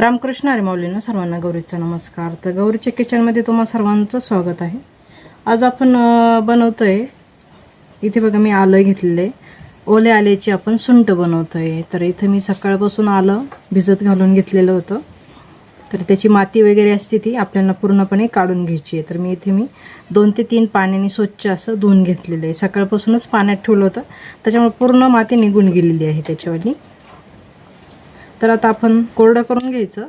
रामकृष्ण हरी सर्वांना गौरीचा नमस्कार. तर गौरीच्या किचनमध्ये तुम्हा सर्वांचं स्वागत आहे. आज आपण बनवतो आहे इथे बघा मी आलं घेतलेलं. आहे ओल्या आल्याची आपण सुंट बनवतो आहे तर इथं मी सकाळपासून आलं भिजत घालून घेतलेलं होतं. तर त्याची माती वगैरे असते ती आपल्याला पूर्णपणे काढून घ्यायची आहे. तर मी इथे मी दोन ते तीन पाण्याने स्वच्छ असं धुवून घेतलेलं आहे. सकाळपासूनच पाण्यात ठेवलं होतं. त्याच्यामुळे पूर्ण माती निघून गेलेली आहे त्याच्यावाली तर आता आपण कोरडं करून घ्यायचं.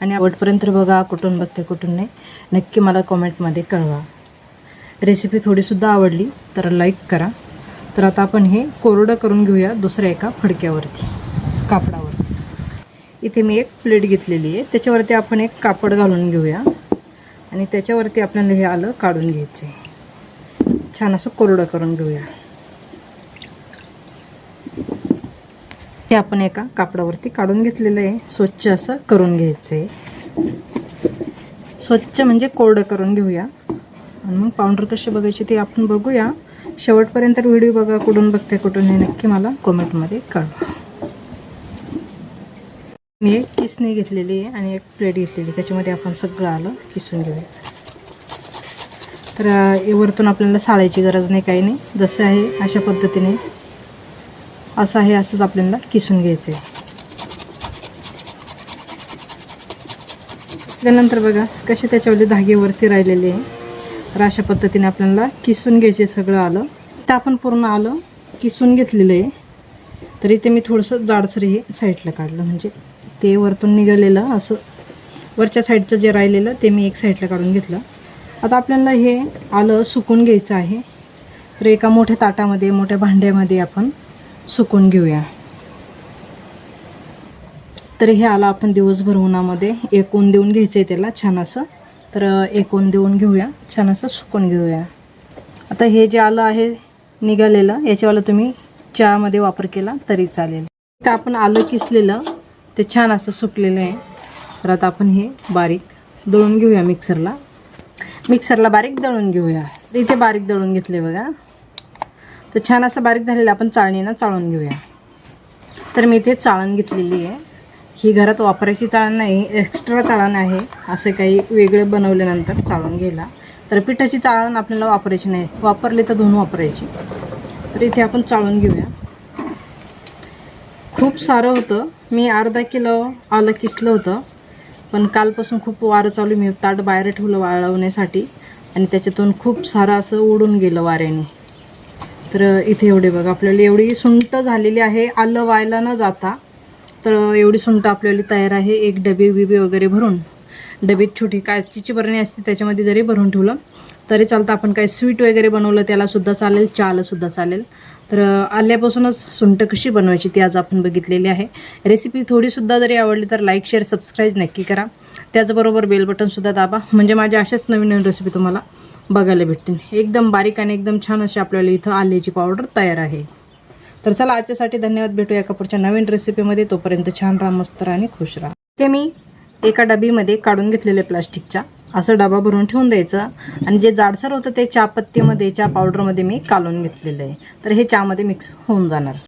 आणि आवडपर्यंत बघा कुठून बघते कुठून नाही. नक्की मला कॉमेंटमध्ये कळवा. रेसिपी थोडीसुद्धा आवडली तर लाईक करा. तर आता आपण हे कोरडं करून घेऊया दुसऱ्या एका फडक्यावरती कापडावर. इथे मी एक प्लेट घेतलेली आहे. त्याच्यावरती आपण एक कापड घालून घेऊया. आणि त्याच्यावरती आपल्याला हे आलं काढून घ्यायचं आहे छान असं कोरडं करून घेऊया. हे आपण एका कापडावरती काढून घेतलेलं आहे. स्वच्छ असं करून घ्यायचं आहे स्वच्छ म्हणजे कोरडं करून घेऊया. आणि मग पावडर कशी बघायची ते आपण बघूया. शेवटपर्यंत व्हिडिओ बघा कुठून बघते कुठून हे नक्की मला कमेंटमध्ये कळवा. मी एक किसणी घेतलेली आहे आणि एक प्लेट घेतलेली त्याच्यामध्ये आपण सगळं आलं किसून घेऊया. तर अं, वरतून आपल्याला साळायची गरज नाही काही नाही. जसं आहे अशा पद्धतीने असं आहे असंच आपल्याला किसून घ्यायचं आहे त्यानंतर बघा कसे त्याच्यावरती धागेवरती राहिलेले आहे. तर अशा पद्धतीने आपल्याला किसून घ्यायचे सगळं आलं. तर आपण पूर्ण आलं किसून घेतलेलं आहे. तर इथे मी थोडंसं जाडसर हे साईडला काढलं म्हणजे ते वरतून निघालेलं असं वरच्या साईडचं जे राहिलेलं ते मी एक साईडला काढून घेतलं. आता आपल्याला हे आलं सुकून घ्यायचं आहे. तर एका मोठ्या ताटामध्ये मोठ्या भांड्यामध्ये आपण सुकून घेऊया. तर हे आलं आपण दिवसभर उन्हामध्ये. एकून देऊन घ्यायचं आहे त्याला छान असं. तर एकून देऊन घेऊया. छान असं सुकून घेऊया. आता हे जे आलं आहे निघालेलं याच्यावाला तुम्ही चहामध्ये वापर केला तरी चालेल. तर आपण आलं किसलेलं ते छान असं सुकलेलं आहे. तर आता आपण हे बारीक दळून घेऊया मिक्सरला. मिक्सरला बारीक दळून घेऊया. इथे बारीक दळून घेतले बघा. तर छान असं बारीक झालेलं आपण चाळणीनं चाळून घेऊया. तर मी इथे चाळण घेतलेली आहे. ही घरात वापरायची चाळण नाही एक्स्ट्रा चाळण आहे. असं काही वेगळं बनवल्यानंतर चाळून घ्यायला. तर पिठाची चाळण आपल्याला वापरायची नाही. वापरली तर धुवून वापरायची. तर इथे आपण चाळून घेऊया. खूप सारं होतं. मी अर्धा किलो आलं किसलं होतं. पण कालपासून खूप वारं चालू मी ताट बाहेर ठेवलं वाळवण्यासाठी. आणि त्याच्यातून खूप सारं असं उडून गेलं वाऱ्याने. तर इथे एवढे बघा आपल्याला एवढी सुंट झालेली आहे आलं व्हायला न जाता. तर एवढी सुंट आपल्याला तयार आहे एक डबे बिबे वगैरे भरून. डबीत छोटी काचीची बरणी असते त्याच्यामध्ये जरी भरून ठेवलं तरी चालतं. आपण काही स्वीट वगैरे बनवलं त्यालासुद्धा चालेल चहालासुद्धा चालेल. तर आल्यापासूनच सुंट कशी बनवायची ती आज आपण बघितलेली आहे. रेसिपी थोडीसुद्धा जरी आवडली तर लाईक शेअर सबस्क्राईब नक्की करा. त्याचबरोबर बेल बटनसुद्धा दाबा. म्हणजे माझ्या अशाच नवीन नवीन रेसिपी तुम्हाला बघायला भेटतील. एकदम बारीक आणि एकदम छान अशी आपल्याला इथं आल्याची पावडर तयार आहे. तर चला आजच्यासाठी धन्यवाद. भेटूया एका पुढच्या नवीन रेसिपीमध्ये तोपर्यंत छान राहा मस्त राहा आणि खुश राहा. ते मी एका डबीमध्ये काढून घेतलेले प्लास्टिकच्या. असं डबा भरून ठेवून द्यायचं. आणि जे जाडसर होतं ते चहापत्तीमध्ये चहा पावडरमध्ये मी कालून घेतलेलं आहे. तर हे चहामध्ये मिक्स होऊन जाणार.